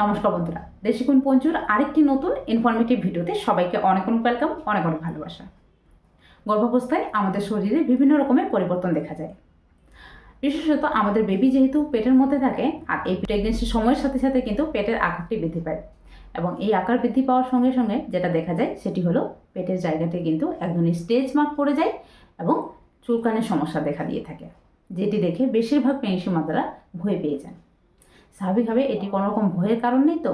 নমস্কার বন্ধুরা, দেশিকুন পঞ্চুর আরেকটি নতুন ইনফরমেটিভ ভিডিওতে সবাইকে অনেক অনেক ওয়েলকাম অনেক অনেক ভালোবাসা। গর্ভাবস্থায় আমাদের শরীরে বিভিন্ন রকমের পরিবর্তন দেখা যায়। বিশেষত আমাদের বেবি যেহেতু পেটের মধ্যে থাকে, আর এই প্রেগনেন্সির সময়ের সাথে সাথে কিন্তু পেটের আকারটি বৃদ্ধি পায়। এবং এই আকার বৃদ্ধি পাওয়ার সঙ্গে সঙ্গে যেটা দেখা যায়, সেটি হলো পেটের জায়গাতে কিন্তু একজন স্টেজ মার্ক পড়ে যায় এবং চুলকানের সমস্যা দেখা দিয়ে থাকে, যেটি দেখে বেশিরভাগ পেনসি মাতারা ভয় পেয়ে যান স্বাভাবিকভাবে এটি কোনো রকম ভয়ের কারণ নেই তো?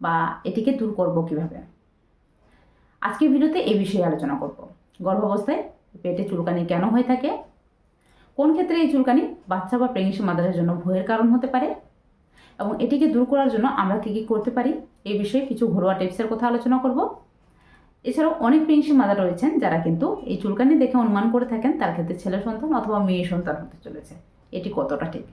বা এটিকে দূর করব কীভাবে? আজকের ভিডিওতে এই বিষয়ে আলোচনা করব। গর্ভাবস্থায় পেটে চুলকানি কেন হয়ে থাকে? কোন ক্ষেত্রে এই চুলকানি বাচ্চা বা প্রেগনেন্সি মাদারের জন্য ভয়ের কারণ হতে পারে? এবং এটিকে দূর করার জন্য আমরা কী কী করতে পারি? এই বিষয়ে কিছু ঘরোয়া টিপসের কথা আলোচনা করব। এছাড়াও অনেক প্রেগনেন্সি মাদার রয়েছেন যারা কিন্তু এই চুলকানি দেখে অনুমান করে থাকেন তার ক্ষেত্রে ছেলে সন্তান অথবা মেয়ে সন্তান হতে চলেছে। এটি কতটা ঠিক?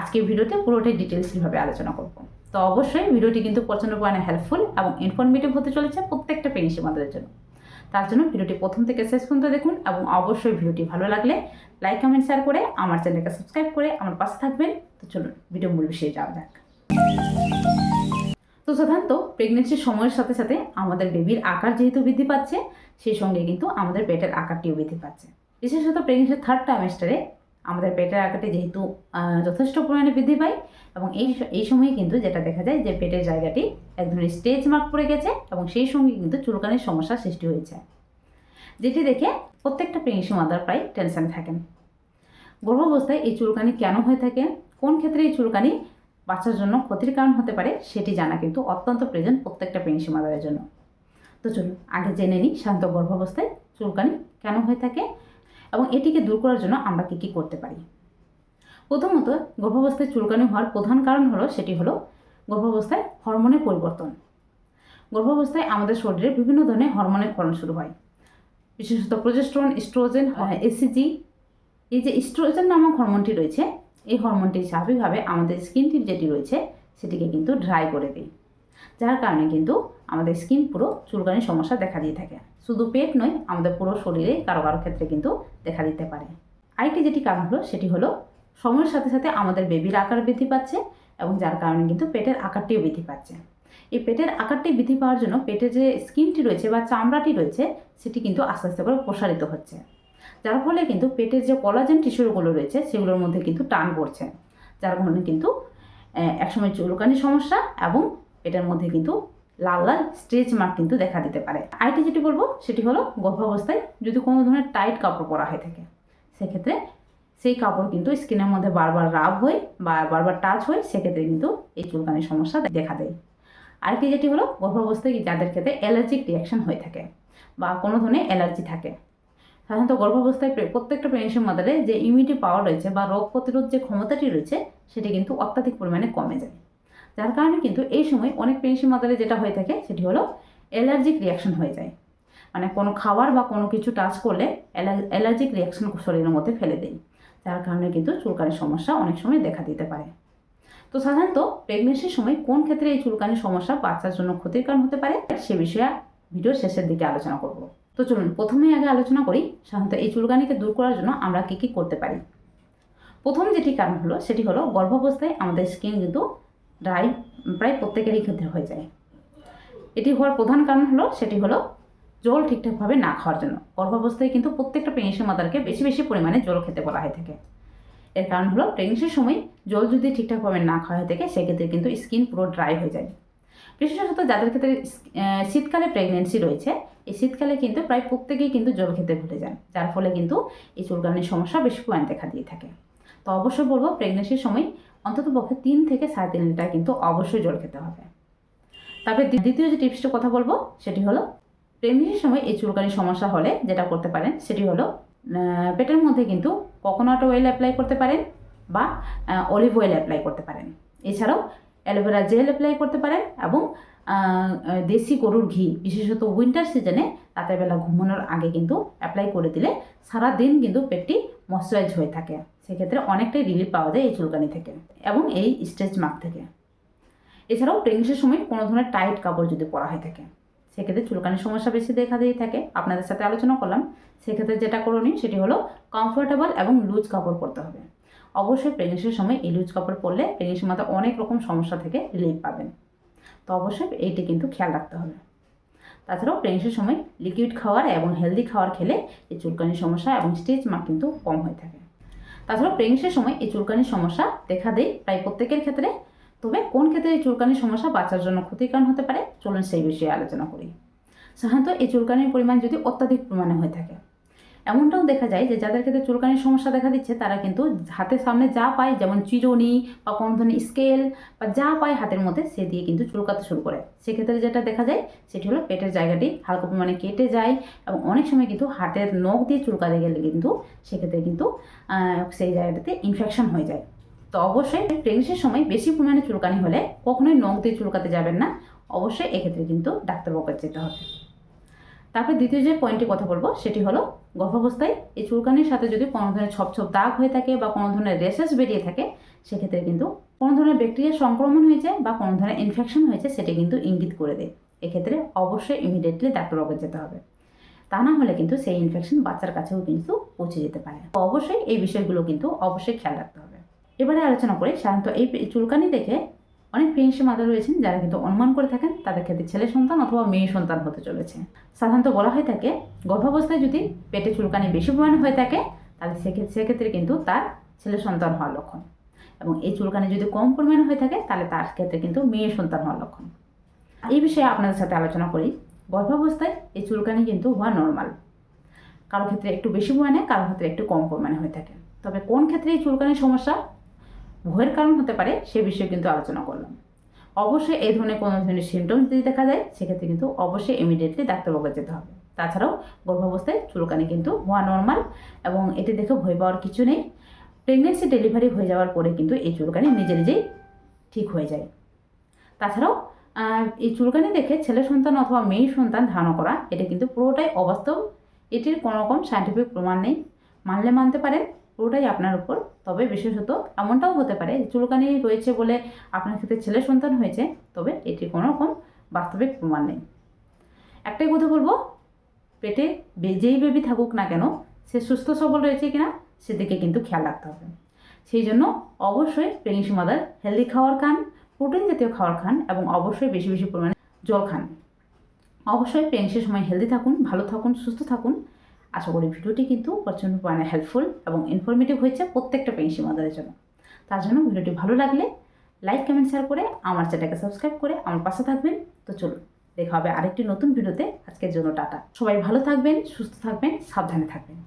আজকের ভিডিওতে পুরোটাই ডিটেলসভাবে আলোচনা করব। তো অবশ্যই ভিডিওটি কিন্তু প্রচণ্ড পরিমাণে হেল্পফুল এবং ইনফরমেটিভ হতে চলেছে প্রত্যেকটা প্রেগনেন্সি মাদারের জন্য। তার জন্য ভিডিওটি প্রথম থেকে শেষ পর্যন্ত দেখুন এবং অবশ্যই ভিডিওটি ভালো লাগলে লাইক কমেন্ট শেয়ার করে আমার চ্যানেলকে সাবস্ক্রাইব করে আমার পাশে থাকবেন। তো চলুন ভিডিও মূল বিষয়ে যাওয়া যাক। তো সাধারণত প্রেগনেন্সির সময়ের সাথে সাথে আমাদের বেবির আকার যেহেতু বৃদ্ধি পাচ্ছে, সেই সঙ্গে কিন্তু আমাদের পেটের আকারটিও বৃদ্ধি পাচ্ছে। বিশেষত প্রেগনেন্সির থার্ড ট্রাইমেস্টারে আমাদের পেটের আকারটি যেহেতু যথেষ্ট পরিমাণে বৃদ্ধি পায় এবং এই এই সময়ে কিন্তু যেটা দেখা যায় যে পেটের জায়গাটি এক ধরনের স্টেজ মার্ক পড়ে গেছে এবং সেই সঙ্গে কিন্তু চুলকানির সমস্যার সৃষ্টি হয়েছে। যেটি দেখে প্রত্যেকটা প্রেগনেন্সি মাদার প্রায় টেনশন থাকেন। গর্ভাবস্থায় এই চুলকানি কেন হয়ে থাকে? কোন ক্ষেত্রে এই চুলকানি বাচ্চার জন্য ক্ষতির কারণ হতে পারে? সেটি জানা কিন্তু অত্যন্ত প্রয়োজন প্রত্যেকটা প্রেগনেন্সি মাদারের জন্য। তো চলুন আগে জেনে নিই শান্ত গর্ভাবস্থায় চুলকানি কেন হয়ে থাকে এবং এটিকে দূর করার জন্য আমরা কী কী করতে পারি? প্রথমত, গর্ভাবস্থায় চুলকানি হওয়ার প্রধান কারণ হলো, সেটি হলো গর্ভাবস্থায় হরমোনের পরিবর্তন। গর্ভাবস্থায় আমাদের শরীরে বিভিন্ন ধরনের হরমোনের ক্ষরণ শুরু হয়। বিশেষত প্রজেস্ট্রন স্ট্রোজেন এসিজি এই যে স্ট্রোজেন নামক হরমোনটি রয়েছে, এই হরমোনটি স্বাভাবিকভাবে আমাদের স্কিন টিপ যেটি রয়েছে, সেটিকে কিন্তু ড্রাই করে দেয়। যার কারণে কিন্তু আমাদের স্কিন পুরো চুলকানির সমস্যা দেখা দিয়ে থাকে। শুধু পেট নয়, আমাদের পুরো শরীরে কারও কারও ক্ষেত্রে কিন্তু দেখা দিতে পারে। আরেকটি যেটি কারণ হলো, সেটি হলো সময়ের সাথে সাথে আমাদের বেবির আকার বৃদ্ধি পাচ্ছে এবং যার কারণে কিন্তু পেটের আকারটিও বৃদ্ধি পাচ্ছে। এই পেটের আকারটি বৃদ্ধি পাওয়ার জন্য পেটের যে স্কিনটি রয়েছে বা চামড়াটি রয়েছে, সেটি কিন্তু আস্তে আস্তে করে প্রসারিত হচ্ছে। যার ফলে কিন্তু পেটের যে কলাজেন টিস্যুগুলো রয়েছে, সেগুলোর মধ্যে কিন্তু টান পড়ছে। যার কারণে কিন্তু একসময় চুলকানির সমস্যা এবং পেটের মধ্যে কিন্তু লাল লাল স্ট্রেচ মার্ক কিন্তু দেখা দিতে পারে। আরেকটি যেটি বলব, সেটি হলো গর্ভাবস্থায় যদি কোনো ধরনের টাইট কাপড় পরা হয়ে থাকে, সেক্ষেত্রে সেই কাপড় কিন্তু স্কিনের মধ্যে বারবার রাব হয় বা বারবার টাচ হয়, সেক্ষেত্রে কিন্তু এই চুলকানির সমস্যা দেখা দেয়। আরেকটি যেটি হলো, গর্ভাবস্থায় যাদের ক্ষেত্রে অ্যালার্জিক রিয়াকশন হয়ে থাকে বা কোনো ধরনের অ্যালার্জি থাকে, সাধারণত গর্ভাবস্থায় প্রে- প্রত্যেকটা প্রেগনেন্সি মাদারে যে ইমিউনিটি পাওয়ার রয়েছে বা রোগ প্রতিরোধ যে ক্ষমতাটি রয়েছে, সেটি কিন্তু অত্যাধিক পরিমাণে কমে যায়। যার কারণে কিন্তু এই সময় অনেক প্রেগনেন্সি মাদারে যেটা হয়ে থাকে, সেটি হলো অ্যালার্জিক রিয়াকশন হয়ে যায়। মানে কোনো খাবার বা কোনো কিছু টাচ করলে অ্যালার্জিক রিয়াকশন শরীরের মধ্যে ফেলে দেয়। যার কারণে কিন্তু চুলকানির সমস্যা অনেক সময় দেখা দিতে পারে। তো সাধারণত প্রেগনেন্সির সময় কোন ক্ষেত্রে এই চুলকানির সমস্যা বাচ্চার জন্য ক্ষতির কারণ হতে পারে, সে বিষয়ে ভিডিও শেষের দিকে আলোচনা করব। তো চলুন, প্রথমে আগে আলোচনা করি, সাধারণত এই চুলকানিকে দূর করার জন্য আমরা কী কী করতে পারি। প্রথম যেটি কারণ হলো, সেটি হলো গর্ভাবস্থায় আমাদের স্কিন কিন্তু ড্রাই প্রায় প্রত্যেকেরই ক্ষেত্রে হয়ে যায়। এটি হওয়ার প্রধান কারণ হলো, সেটি হলো জল ঠিকঠাকভাবে না খাওয়ার জন্য। গর্ভাবস্থায় কিন্তু প্রত্যেকটা প্রেগনেন্সি মাদারকে বেশি বেশি পরিমাণে জল খেতে বলা হয়ে থাকে। এর কারণ হলো প্রেগনেন্সির সময় জল যদি ঠিকঠাকভাবে না খাওয়া হয়ে থাকে, সেক্ষেত্রে কিন্তু স্কিন পুরো ড্রাই হয়ে যায়। বিশেষত যাদের ক্ষেত্রে শীতকালে প্রেগনেন্সি রয়েছে, এই শীতকালে কিন্তু প্রায় প্রত্যেকেই কিন্তু জল খেতে ভুলে যান। যার ফলে কিন্তু এই চুলকানির সমস্যা বেশি পরিমাণে দেখা দিয়ে থাকে। তো অবশ্যই বলব প্রেগনেন্সির সময় অন্তত পক্ষে তিন থেকে সাড়ে তিন লিটার কিন্তু অবশ্যই জল খেতে হবে। তারপরে দ্বিতীয় যে টিপসটা কথা বলব, সেটি হলো প্রেগনেন্সির সময় এই চুলকানির সমস্যা হলে যেটা করতে পারেন, সেটি হলো পেটের মধ্যে কিন্তু কোকোনাট অয়েল অ্যাপ্লাই করতে পারেন বা অলিভ অয়েল অ্যাপ্লাই করতে পারেন। এছাড়াও অ্যালোভেরা জেল অ্যাপ্লাই করতে পারেন এবং দেশি গরুর ঘি, বিশেষত উইন্টার সিজনে রাতের বেলা ঘুমানোর আগে কিন্তু অ্যাপ্লাই করে দিলে সারা দিন কিন্তু পেটটি ময়শ্চারাইজ হয়ে থাকে। সেক্ষেত্রে অনেকটাই রিলিফ পাওয়া যায় এই চুলকানি থেকে এবং এই স্ট্রেচ মার্ক থেকে। এছাড়াও প্রেগনেন্সির সময় কোনো ধরনের টাইট কাপড় যদি পরা হয়ে থাকে, সেক্ষেত্রে চুলকানির সমস্যা বেশি দেখা দিয়ে থাকে। আপনাদের সাথে আলোচনা করলাম। সেক্ষেত্রে যেটা করণীয় সেটি হলো কমফোর্টেবল এবং লুজ কাপড় পরতে হবে। অবশ্যই প্রেগনেন্সির সময় এই লুজ কাপড় পরলে প্রেগনেন্সির মাথায় অনেক রকম সমস্যা থেকে রিলিফ পাবেন। তো অবশ্যই এইটি কিন্তু খেয়াল রাখতে হবে। তাছাড়াও প্রেগনেন্সির সময় লিকুইড খাওয়ার এবং হেলদি খাওয়ার খেলে এই চুলকানির সমস্যা এবং স্টেজ মার্ক কিন্তু কম হয়ে থাকে। তাছাড়াও প্রেগনেন্সির সময় এই চুলকানির সমস্যা দেখা দেয় প্রায় প্রত্যেকের ক্ষেত্রে। তবে কোন ক্ষেত্রে এই চুলকানির সমস্যা বাচ্চার জন্য ক্ষতিকারণ হতে পারে? চলুন সেই বিষয়ে আলোচনা করি। সাধারণত এই চুলকানির পরিমাণ যদি অত্যাধিক পরিমাণে হয়ে থাকে এমনটাও দেখা যায় যে যাদের ক্ষেত্রে চুলকানির সমস্যা দেখা দিচ্ছে, তারা কিন্তু হাতের সামনে যা পায়, যেমন চিরুনি বা কোনো ধরনের স্কেল বা যা পায় হাতের মধ্যে, সে দিয়ে কিন্তু চুলকাতে শুরু করে। সেক্ষেত্রে যেটা দেখা যায়, সেটি হলো পেটের জায়গাটি হালকা পরিমাণে কেটে যায় এবং অনেক সময় কিন্তু হাতের নখ দিয়ে চুলকাতে গেলে কিন্তু সেক্ষেত্রে কিন্তু সেই জায়গাটাতে ইনফেকশন হয়ে যায়। তো অবশ্যই প্রেগনেন্সির সময় বেশি পরিমাণে চুলকানি হলে কখনোই নখ দিয়ে চুলকাতে যাবেন না। অবশ্যই এক্ষেত্রে কিন্তু ডাক্তারবাবুকে যেতে হবে। তারপরে দ্বিতীয় যে পয়েন্টটি কথা বলব, সেটি হলো গর্ভাবস্থায় এই চুলকানির সাথে যদি কোনো ধরনের ছপ ছপ দাগ হয়ে থাকে বা কোনো ধরনের রেসেস বেরিয়ে থাকে, সেক্ষেত্রে কিন্তু কোনো ধরনের ব্যাকটেরিয়া সংক্রমণ হয়েছে বা কোনো ধরনের ইনফেকশন হয়েছে সেটা কিন্তু ইঙ্গিত করে দেয়। এক্ষেত্রে অবশ্যই ইমিডিয়েটলি ডাক্তারবাবুকে যেতে হবে। তা না হলে কিন্তু সেই ইনফেকশন বাচ্চার কাছেও কিন্তু পৌঁছে যেতে পারে। অবশ্যই এই বিষয়গুলো কিন্তু অবশ্যই খেয়াল রাখতে হবে। এবারে আলোচনা করি সাধারণত এই চুলকানি দেখে অনেক প্রেগনেন্সি মাদার রয়েছেন যারা কিন্তু অনুমান করে থাকেন তাদের ক্ষেত্রে ছেলে সন্তান অথবা মেয়ে সন্তান হতে চলেছে। সাধারণত বলা হয়ে থাকে, গর্ভাবস্থায় যদি পেটে চুলকানি বেশি পরিমাণে হয়ে থাকে, তাহলে সেক্ষেত্রে কিন্তু তার ছেলে সন্তান হওয়ার লক্ষণ। এবং এই চুলকানি যদি কম পরিমাণে হয়ে থাকে, তাহলে তার ক্ষেত্রে কিন্তু মেয়ে সন্তান হওয়ার লক্ষণ। এই বিষয়ে আপনাদের সাথে আলোচনা করি। গর্ভাবস্থায় এই চুলকানি কিন্তু হওয়া নর্মাল কারও ক্ষেত্রে একটু বেশি পরিমাণে, কারও ক্ষেত্রে একটু কম পরিমাণে হয়ে থাকে। তবে কোন ক্ষেত্রে এই চুলকানির সমস্যা? ভয়ের কারণ হতে পারে সে বিষয়ে কিন্তু আলোচনা করলাম। অবশ্যই এই ধরনের কোনো ধরনের সিমটমস যদি দেখা যায়, সেক্ষেত্রে কিন্তু অবশ্যই ইমিডিয়েটলি ডাক্তারবাবুকে যেতে হবে। তাছাড়াও গর্ভাবস্থায় চুলকানি কিন্তু হওয়া নর্মাল এবং এটি দেখে ভয় পাওয়ার কিছু নেই। প্রেগনেন্সি ডেলিভারি হয়ে যাওয়ার পরে কিন্তু এই চুলকানি নিজে নিজেই ঠিক হয়ে যায়। তাছাড়াও এই চুলকানি দেখে ছেলে সন্তান অথবা মেয়ে সন্তান ধারণা করা, এটা কিন্তু পুরোটাই অবাস্তব। এটির কোনো রকম সাইন্টিফিক প্রমাণ নেই। মানলে মানতে পারেন পুরোটাই আপনার উপর। তবে বিশেষত এমনটাও হতে পারে চুলকানি রয়েছে বলে আপনার ক্ষেত্রে ছেলে সন্তান হয়েছে, তবে এটি কোনো রকম বাস্তবিক প্রমাণ নেই। একটাই কথা বলব, পেটে যেই বেবি থাকুক না কেন, সে সুস্থ সবল রয়েছে কিনা, সেদিকে কিন্তু খেয়াল রাখতে হবে। সেই জন্য অবশ্যই প্রেগনেন্সি মাদার হেলদি খাওয়ার খান প্রোটিন জাতীয় খাবার খান এবং অবশ্যই বেশি বেশি পরিমাণে জল খান। অবশ্যই প্রেগনেন্সির সময় হেলদি থাকুন, ভালো থাকুন, সুস্থ থাকুন। আশা করি ভিডিওটি কিন্তু প্রচণ্ড পরিমাণে হেল্পফুল এবং ইনফরমেটিভ হয়েছে প্রত্যেকটা প্রেগনেন্সি মাদারের জন্য তার জন্য ভিডিওটি ভালো লাগলে লাইক কমেন্ট শেয়ার করে আমার চ্যানেলকে সাবস্ক্রাইব করে আমার পাশে থাকবেন। তো চলুন, দেখা হবে আরেকটি নতুন ভিডিওতে। আজকের জন্য টাটা। সবাই ভালো থাকবেন, সুস্থ থাকবেন, সাবধানে থাকবেন।